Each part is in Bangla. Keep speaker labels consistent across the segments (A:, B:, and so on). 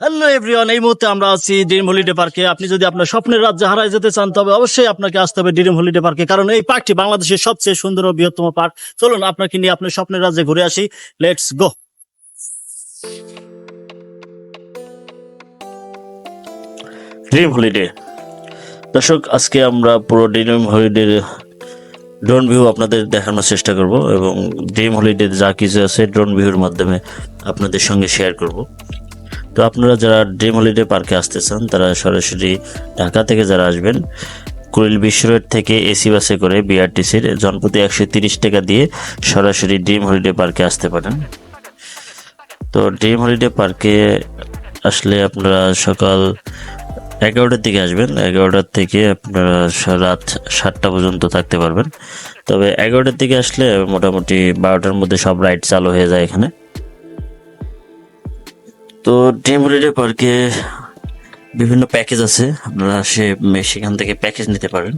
A: হ্যালো এভরিওয়ান এই মুহূর্তে আমরা আছি ড্রিম হলিডে পার্কে আপনি যদি আপনার স্বপ্নের রাজ্যে হারায় যেতে চান, তবে অবশ্যই আপনাকে আসতে হবে ড্রিম হলিডে পার্কে কারণ এই পার্কটি বাংলাদেশের সবচেয়ে সুন্দর ও বৃহত্তম পার্ক। চলুন, আপনাকে নিয়ে আপনার স্বপ্নের রাজ্যে ঘুরে আসি। লেটস গো ড্রিম হলিডে দর্শক, আজকে আমরা পুরো ড্রিম হলিডের ড্রোন ভিউ আপনাদের দেখানোর চেষ্টা করব এবং ড্রিম হলিডে যা কিছু আছে ড্রোন ভিউর মাধ্যমে আপনাদের সঙ্গে শেয়ার করব। তো আপনারা যারা ড্রিম হলিডে পার্কে আসতে চান, তারা সরাসরি ঢাকা থেকে যারা আসবেন, কুড়িল বিশ্ব রোড থেকে এসি বাসে করে বিআরটিসির জনপ্রতি একশো তিরিশ টাকা দিয়ে সরাসরি ড্রিম হলিডে পার্কে আসতে পারেন। তো ড্রিম হলিডে পার্কে আসলে আপনারা সকাল এগারোটার দিকে আসবেন, এগারোটার থেকে আপনারা রাত সাতটা পর্যন্ত থাকতে পারবেন। তবে এগারোটার দিকে আসলে মোটামুটি বারোটার মধ্যে সব রাইড চালু হয়ে যায় এখানে। তো ড্রিম হলিডে পার্কে বিভিন্ন প্যাকেজ আছে। আপনারা সে সেখান থেকে প্যাকেজ নিতে পারেন।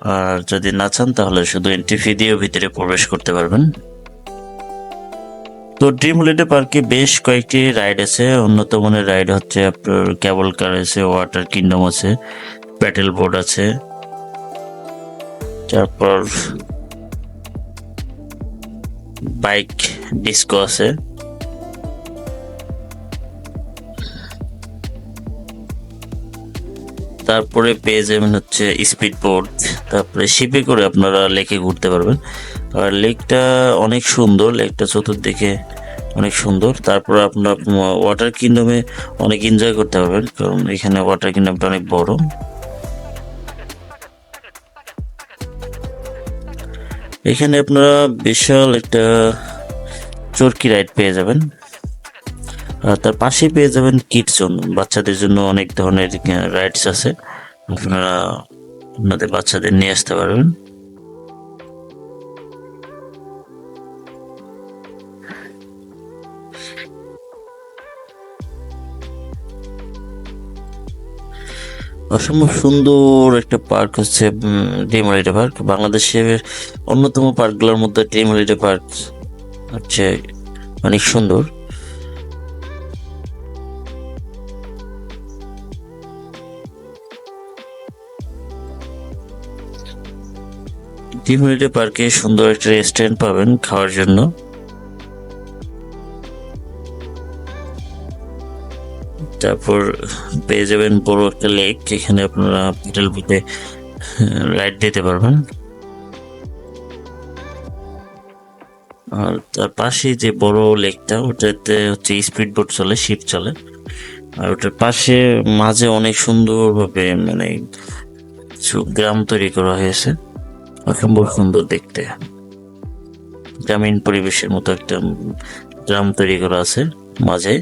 A: আর যদি না চান, তাহলে শুধু এন্ট্রি ফি দিয়েও ভিতরে প্রবেশ করতে পারবেন। তো ড্রিম হলিডে পার্কে বেশ কয়েকটি রাইড আছে। অন্যতম রাইড হচ্ছে আপনার ক্যাবল কার আছে ওয়াটার কিংডম আছে প্যাটেল বোর্ড আছে। তারপর বাইক ডিস্কো আছে। তারপরে পেয়ে যাবেন হচ্ছে স্পিড বোর্ড তারপরে শিপে করে আপনারা লেকে ঘুরতে পারবেন। আর লেকটা অনেক সুন্দর লেকটা চতুর্দিকে অনেক সুন্দর। তারপর আপনার ওয়াটার কিংডমে অনেক এনজয় করতে পারবেন, কারণ এখানে ওয়াটার কিংডমটা অনেক বড়। এখানে আপনারা বিশাল একটা চরকি রাইড পেয়ে যাবেন। তার পাশেই পেয়ে যাবেন কিডস জোন বাচ্চাদের জন্য অনেক ধরনের রাইডস আছে। আপনারা আপনাদের বাচ্চাদের নিয়ে আসতে পারবেন। অসম্ভব সুন্দর একটা পার্ক হচ্ছে ড্রিম হলিডে পার্ক। বাংলাদেশের অন্যতম পার্কগুলোর মধ্যে ড্রিম হলিডে পার্ক হচ্ছে অনেক সুন্দর। ড্রিম হলিডে পার্কে সুন্দর একটা রেস্টুরেন্ট পাবেন খাওয়ার জন্য। তারপর পেয়ে যাবেন বড় একটা লেক এখানে আপনারা পেডেল বুটে রাইড দিতে পারবেন। আর তার পাশে যে বড় লেকটা ওটাতে হচ্ছে স্পিড বোট চলে শিপ চলে। আর ওটার পাশে মাঝে অনেক সুন্দরভাবে মানে গ্রাম তৈরি করা হয়েছে। অসম্ভব সুন্দর দেখতে। গ্রামীণ পরিবেশের মতো একটা গ্রাম তৈরি করা আছে মাঝে।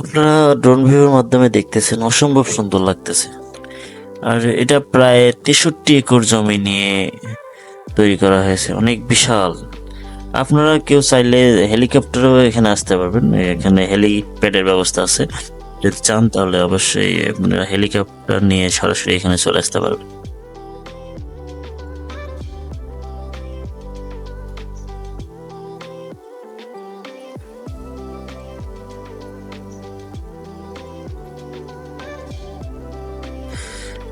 A: আপনারা ড্রোন ভিউর মাধ্যমে দেখতেছেন, অসম্ভব সুন্দর লাগতেছে। আর এটা প্রায় তেষট্টি একর জমি নিয়ে তৈরি করা হয়েছে, অনেক বিশাল। আপনারা কেউ চাইলে হেলিকপ্টারও এখানে আসতে পারবেন, এখানে হেলিপ্যাডের ব্যবস্থা আছে। যদি চান তাহলে অবশ্যই আপনারা হেলিকপ্টার নিয়ে সরাসরি এখানে চলে আসতে পারবেন।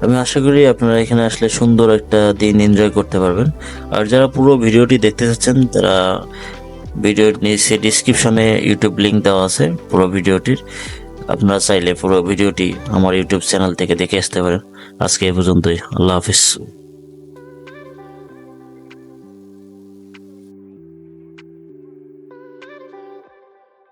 A: আমি আশা করি আপনারা এখানে আসলে সুন্দর একটা দিন এনজয় করতে পারবেন। আর যারা পুরো ভিডিওটি দেখতে চাচ্ছেন, তারা ভিডিওর নিচে ডিসক্রিপশনে ইউটিউব লিংক দেওয়া আছে পুরো ভিডিওটির। আপনারা চাইলে পুরো ভিডিওটি আমার ইউটিউব চ্যানেল থেকে দেখে আসতে পারেন। আজকে এ পর্যন্তই। আল্লাহ হাফিজ।